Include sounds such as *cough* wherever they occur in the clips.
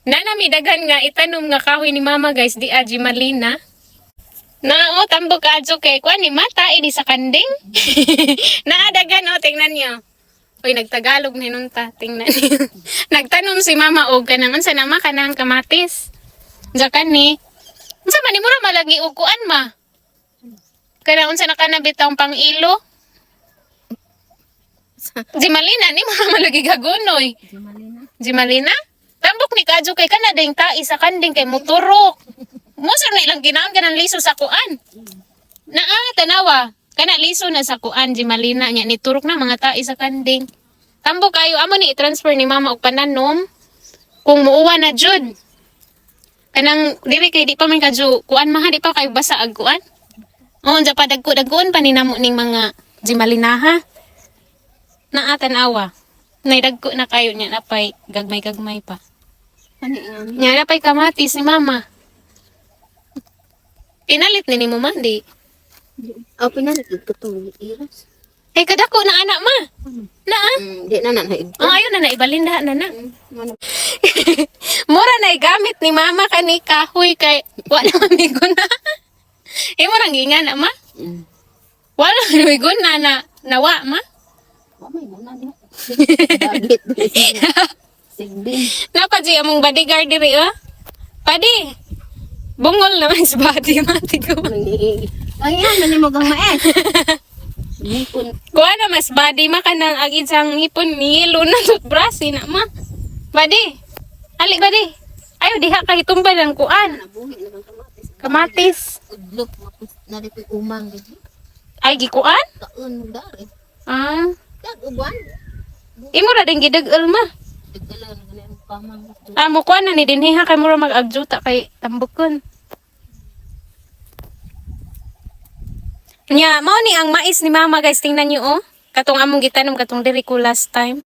Nanami daghan nga itanom nga kahoy ni mama guys di aji malina. Na o tambok adso kay kuan ni mata ini sa kanding. *laughs* Naadagan o tingnan niyo. Uy, nagtagalog ni nunta. Tingnan niyo. *laughs* Nagtanom si mama og kanang unsa na kanang kamatis. Jakan ni. Unsa man ni mura malagi og kuan ma? Kanang unsa na kanabit ang pang-ilo? Jimalina ni mura malagi gagunoy. Di malina. Jimalina? Tambok ni Kadyo kay kana ding tai sa kanding kay moturok. Musa na ilang ginaon ka ng liso sa kuan. Naa, tanawa. Kana liso na sa kuan, Jimalina niya. Niturok na mga tai sa kanding. Tambok kayo, amo ni i-transfer ni mama og pananom. Kung muuwa na jud. Kanang, dili kay di pa man kadyo, kuan maha, di pa kayo basa ag kuan. Oh, pa dagko, dagkoon pa ni namo ning mga Jimalina ha. Naa, tanawa. Naidagko na kayo niya, napay gagmay-gagmay pa. Yan? Nya na pa'y kamatis ni mama. Pinalit ni ni mo man, di. Oh, pinalit ko itong iras. Ay, kadako na anak ma. Na ah. Mm, di na na naig. Oh, ayun na, naibalinda na na. Ano? *laughs* Mura na gamit ni mama kani kahoy kay wala mamigo na. Imo nang ginga na ma. Mm. Wala mamigo na na nawa ma. Mamay na na niya. Bagit. Sigbin. Napadji among bodyguard diri ah. Padi. Bungol naman sa body *laughs* mati ko. Ayan, nani mo gang maes. *laughs* Nipon. Kuha na mas body ma kanang ag isang hipon nilo na toothbrush na ma. Badi. Ali badi. Ayo diha ka hitumba ng kuan. Na kamatis. Udlok, mapus, naripoy umang. gid. Ay gikuan? Kaon dari. Ah. Dag, uban. Imo ra din gidag-el ma. Dagala na ganyan mo pamang. Amo kuan na ni dinhi ha kay mura mag-agjuta kay tambukon. Nya, mao ni ang mais ni mama guys, tingnan niyo oh. Katong among gitanom katong diri ko last time.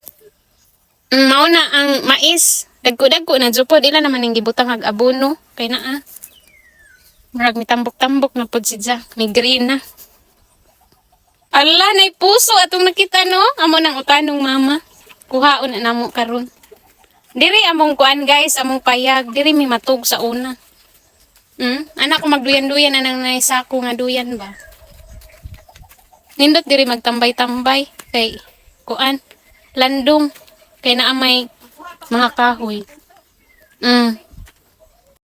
Mm, mao na ang mais. Dagko-dagko na jupod ila naman ning gibutang ag abono kay naa. Murag mi tambok-tambok na pod si Jack, mi green na. Allah, nay puso atong nakita no. Amo nang utanong mama. Kuhaon na namo karon. Diri among kuan guys, among payag, diri mi matug sa una. Hmm? Anak ko magduyan-duyan na nang naisako nga duyan ba? Nindot diri magtambay-tambay kay kuan landong kay naa may mga kahoy. Mm.